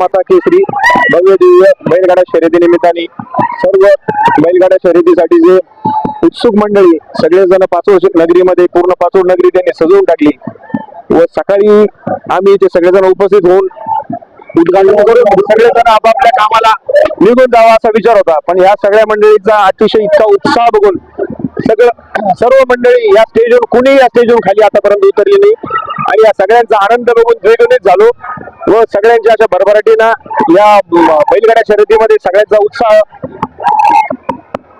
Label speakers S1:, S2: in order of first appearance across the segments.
S1: माता केसरी भव्य दिव्य बैलगाडा शर्यती निमित्ताने सर्व बैलगाडा शर्यतीसाठी जे उत्सुक मंडळी सगळेजण पाचोड नगरीमध्ये पूर्ण पाचोड नगरी त्यांनी सजवून टाकली. व सकाळी आम्ही इथे सगळेजण उपस्थित होऊन उद्घाटन करून सगळेजण आपापल्या कामाला निघून जावा असा विचार होता. पण या सगळ्या मंडळीचा अतिशय इतका उत्साह बघून सगळं सर्व मंडळी या स्टेजवर कुणी या स्टेजवर खाली आतापर्यंत उतरली नाही. आणि या सगळ्यांचा आनंद बघून द्विगुणित झालो व सगळ्यांच्या अशा भरभराटीनं या बैलगाड्या शर्यतीमध्ये सगळ्यांचा उत्साह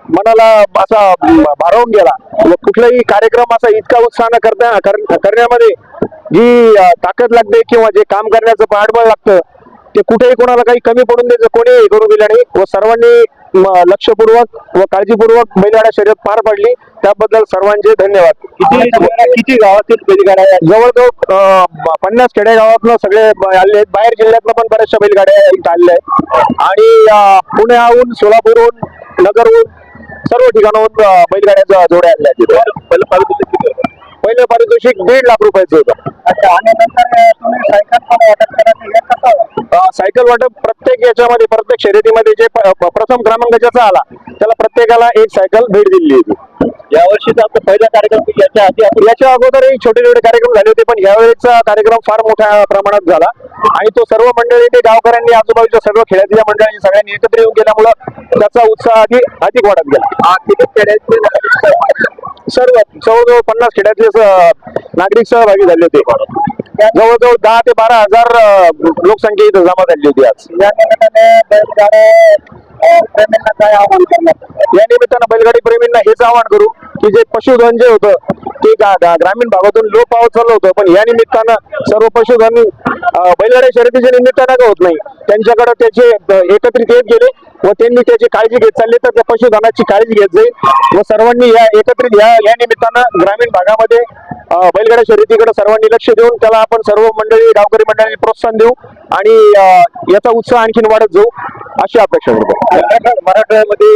S1: मनाला असा भारावून गेला. व कुठलाही कार्यक्रम असा इतका उत्साहानं करता कर- करण्यामध्ये जी ताकद लागते किंवा जे काम करण्याचं पाठबळ लागतं ते कुठेही कोणाला काही कमी पडून द्यायचं कोणीही करू दिलं नाही व सर्वांनी लक्षपूर्वक व काळजीपूर्वक बैलगाडा शर्यत पार पडली. त्याबद्दल सर्वांचे धन्यवाद. किती किती गावातील बैलगाड्या? जवळजवळ पन्नास खेडेगावातनं सगळे आले आहेत. बाहेर जिल्ह्यातनं पण बऱ्याचशा बैलगाड्या इथं आलेल्या आहेत. आणि पुण्याहून सोलापूरहून नगरहून सर्व ठिकाणाहून अ, बैलगाड्याच्या जोड्या आहेत. होतं? पहिलं पारितोषिक दीड लाख रुपयाचं होतं.
S2: अच्छा आणि नंतर तुम्ही सायकल पण वाटप
S1: सायकल वाटप प्रत्येक याच्यामध्ये प्रत्येक शर्यतीमध्ये जे प्रथम क्रमांक ज्याचा आला त्याला प्रत्येकाला एक सायकल भेट दिली होती. यावर्षीचा आपला पहिला कार्यक्रम याच्या आधी याच्या अगोदरही छोटे छोटे कार्यक्रम झाले होते पण यावेळेचा कार्यक्रम फार मोठ्या प्रमाणात झाला. आणि तो सर्व मंडळींनी गावकऱ्यांनी आजूबाजूच्या सर्व खेड्यातल्या मंडळींनी सगळ्यांनी एकत्र येऊन केल्यामुळं त्याचा उत्साह अधिक अधिक वाढत गेला. सर्व जवळजवळ पन्नास खेड्यातले नागरिक सहभागी झाले होते. जवळजवळ दहा ते बारा हजार लोकसंख्या इथं जमा झाली होती आज.
S2: या निमित्ताने काय आव्हान करणार
S1: या निमित्तानं बैलगाडी प्रेमींना हेच आवाहन करू की जे पशुधन जे होतं ते ग्रामीण भागातून लोप पावत चाललं होतं पण या निमित्तानं सर्व पशुधन बैलगाडी बैलगाड्या शर्यतीच्या निमित्तानं का होत नाही त्यांच्याकडे त्याचे एकत्रित येत गेले. व त्यांनी त्याची काळजी घेत चालले तर त्या पशुधनाची काळजी घेत जाईल. व सर्वांनी या एकत्रित या या निमित्तानं ग्रामीण भागामध्ये बैलगाड्या शर्यतीकडे सर्वांनी लक्ष देऊन त्याला आपण सर्व मंडळी गावकरी मंडळी प्रोत्साहन देऊ आणि याचा उत्साह आणखीन वाढत जाऊ अशी अपेक्षा करतो.
S2: मराठवाड्यामध्ये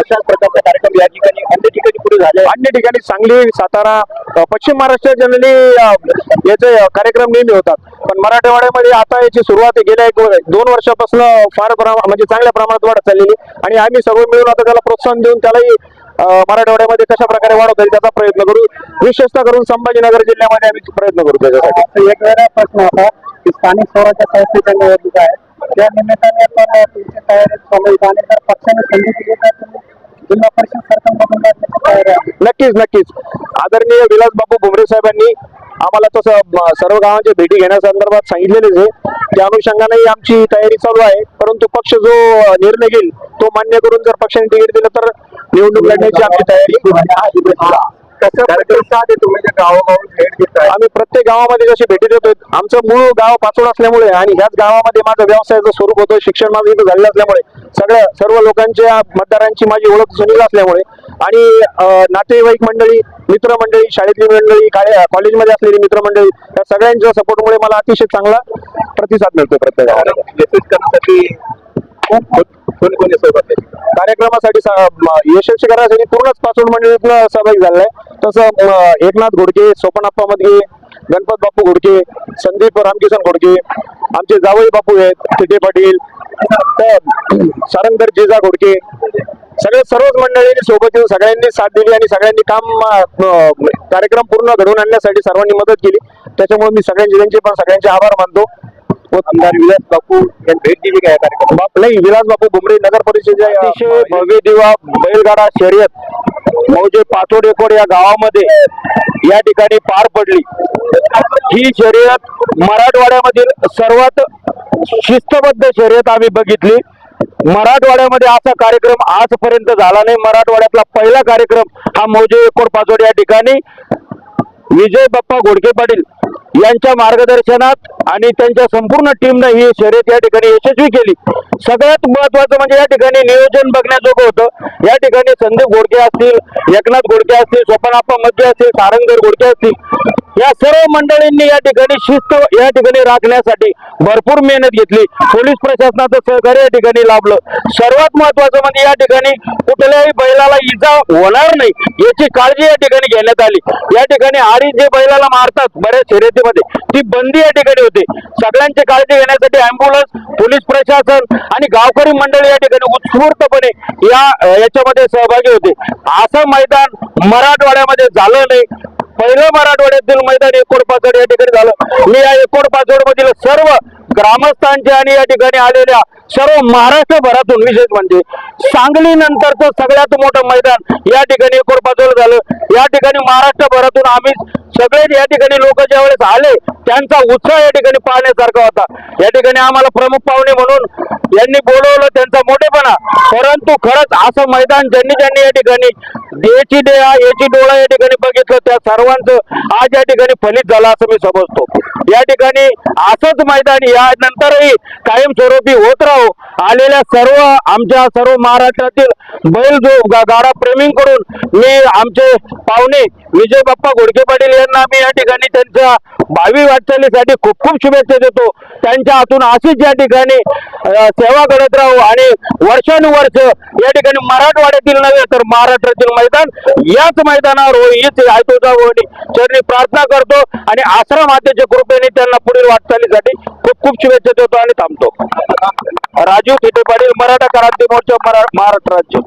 S2: अशाच प्रकारचे कार्यक्रम या ठिकाणी अन्य ठिकाणी पुढे झाले
S1: अन्य ठिकाणी सांगली सातारा पश्चिम महाराष्ट्र जनरली याचे कार्यक्रम नेहमी होतात. पण मराठवाड्यामध्ये आता याची सुरुवात गेल्या एक दोन वर्षापासून फार म्हणजे चांगल्या प्रमाणात वाढत चाललेली आणि आम्ही सर्व मिळून आता त्याला प्रोत्साहन देऊन त्यालाही मराठवाड्यामध्ये कशा प्रकारे वाढवता येईल त्याचा प्रयत्न करू. विशेषतः करून संभाजीनगर जिल्ह्यामध्ये आम्ही प्रयत्न करू त्याच्यासाठी.
S2: एक वेळा प्रश्न होता की स्थानिक स्वराज्य संस्थेच्या निवडणूक आहे त्या निमित्ताने पण तुमची तयारी चालू आणि जर पक्षाने संधी दिली तर तुम्ही? जिल्हा परिषद सरकार
S1: नक्कीच नक्कीच. आदरणीय विलास बापू भुमरे साहेबांनी आम्हाला तसं सर्व गावांच्या भेटी घेण्यासंदर्भात सांगितलेलेच आहे त्या अनुषंगानेही आमची तयारी चालू आहे. परंतु पक्ष जो निर्णय घेईल तो मान्य करून जर पक्षाने तिकीट दिलं तर निवडणूक लढण्याची आमची तयारी आम्ही प्रत्येक गावामध्ये जशी भेटी देतोय आमचं मूळ गाव पाचोड असल्यामुळे आणि ह्याच गावामध्ये माझं व्यवसायाचं स्वरूप होतं शिक्षण माझं इथं झालेलं असल्यामुळे सगळ्या सर्व लोकांच्या मतदारांची माझी ओळख सुनील असल्यामुळे आणि नातेवाईक मंडळी मित्रमंडळी शाळेतली मंडळी कॉलेजमध्ये असलेली मित्रमंडळी या सगळ्यांच्या सपोर्टमुळे मला अतिशय चांगला प्रतिसाद मिळतो प्रत्येक गावाला
S2: कोणी कोणी सोबत
S1: कार्यक्रमासाठी यशस्वी करण्यासाठी पूर्णच पाचोड मंडळीतनं सहभागी झालेला आहे तसं एकनाथ घोडके सोपनाप्पा मदगे गणपत बापू घोडके संदीप रामकिशन घोडके आमचे जावई बापू आहेत तिथे पाटील तर सारंगधर जेजा घोडके सगळे सर्वच मंडळींनी सोबत येऊन सगळ्यांनी साथ दिली आणि सगळ्यांनी काम कार्यक्रम पूर्ण घडवून आणण्यासाठी सर्वांनी मदत केली त्याच्यामुळे मी सगळ्यांचे त्यांचे पण सगळ्यांचे आभार मानतो व आमदार विलास बापू यांनी भेट दिली काय कार्यक्रम बाप नाही विलास बापू बुमरे नगर परिषदेच्या अतिशय भव्य दिवा बैलगाडा शर्यत मौजे पाचोड एकोड या गावामध्ये या ठिकाणी पार पडली. ही शर्यत मराठवाड्यामधील सर्वात शिस्तबद्ध शर्यत आम्ही बघितली. मराठवाड्यामध्ये असा कार्यक्रम आजपर्यंत झाला नाही. मराठवाड्यातला पहिला कार्यक्रम हा मौजे एकोड पाचोड या ठिकाणी. विजय बाप्पा घोडके पाटील यांच्या मार्गदर्शनात आणि त्यांच्या संपूर्ण टीमनं ही शर्यत या ठिकाणी यशस्वी केली. सगळ्यात महत्वाचं म्हणजे या ठिकाणी नियोजन बघण्याजोगं होतं. या ठिकाणी संदीप घोडके असतील एकनाथ घोडके असतील स्वपनाप्पा मध्ये असतील सारंगर घोडके असतील. या सर्व मंडळींनी या ठिकाणी शिस्त या ठिकाणी राखण्यासाठी भरपूर मेहनत घेतली. पोलीस प्रशासनाचं सहकार्य या ठिकाणी लाभलं. सर्वात महत्वाचं म्हणजे या ठिकाणी कुठल्याही बैलाला इजा होणार नाही याची काळजी या ठिकाणी घेण्यात आली. या ठिकाणी आरी जे बैलाला मारतात बऱ्याच शर्यतीमध्ये ती बंदी या ठिकाणी होती.
S3: सगळ्यांची काळजी घेण्यासाठी अँब्युलन्स प्रशासन आणि गावकरी मंडळी या ठिकाणी उत्स्फूर्तपणे या याच्यामध्ये सहभागी होते. असं मैदान मराठवाड्यामध्ये झालं नाही. पहिलं मराठवाड्यातील मैदान एकोड या ठिकाणी झालं. मी या एकोड पाचोड मधील सर्व ग्रामस्थांचे आणि या ठिकाणी आलेल्या सर्व महाराष्ट्रभरातून विशेष म्हणजे सांगली नंतरचं सगळ्यात मोठं मैदान या ठिकाणी एकोड पाचोड झालं. या ठिकाणी महाराष्ट्रभरातून आम्ही सगळे या ठिकाणी लोक ज्यावेळेस आले त्यांचा उत्साह या ठिकाणी पाहण्यासारखा होता. या ठिकाणी आम्हाला प्रमुख पाहुणे म्हणून यांनी बोलवलं त्यांचा मोठेपणा. परंतु खरंच असं मैदान ज्यांनी ज्यांनी या ठिकाणी देची डेळा याची डोळा या ठिकाणी बघितलं त्या सर्वांचं आज या ठिकाणी फलित झालं असं मी समजतो. या ठिकाणी असंच मैदान या नंतरही कायमस्वरूपी होत राहो. आलेल्या सर्व आमच्या सर्व महाराष्ट्रातील बैल जो गाडा प्रेमींकडून मी आमचे पाहुणे विजय बाप्पा घोडके पाटील यांना मी या ठिकाणी त्यांच्या भावी वाटचालीसाठी खूप खूप शुभेच्छा देतो. त्यांच्या हातून अशीच या ठिकाणी सेवा करत राहू आणि वर्षानुवर्ष या ठिकाणी मराठवाड्यातील नव्हे तर महाराष्ट्रातील मैदान याच मैदानावर होईल हीच आयतोजा चरणी प्रार्थना करतो आणि आश्रम मातेचे कृपेने त्यांना पुढील वाटचालीसाठी खूप खूप शुभेच्छा देतो आणि थांबतो. राजीव थिटे पाटील मराठा क्रांती मोर्चा महाराष्ट्र राज्य.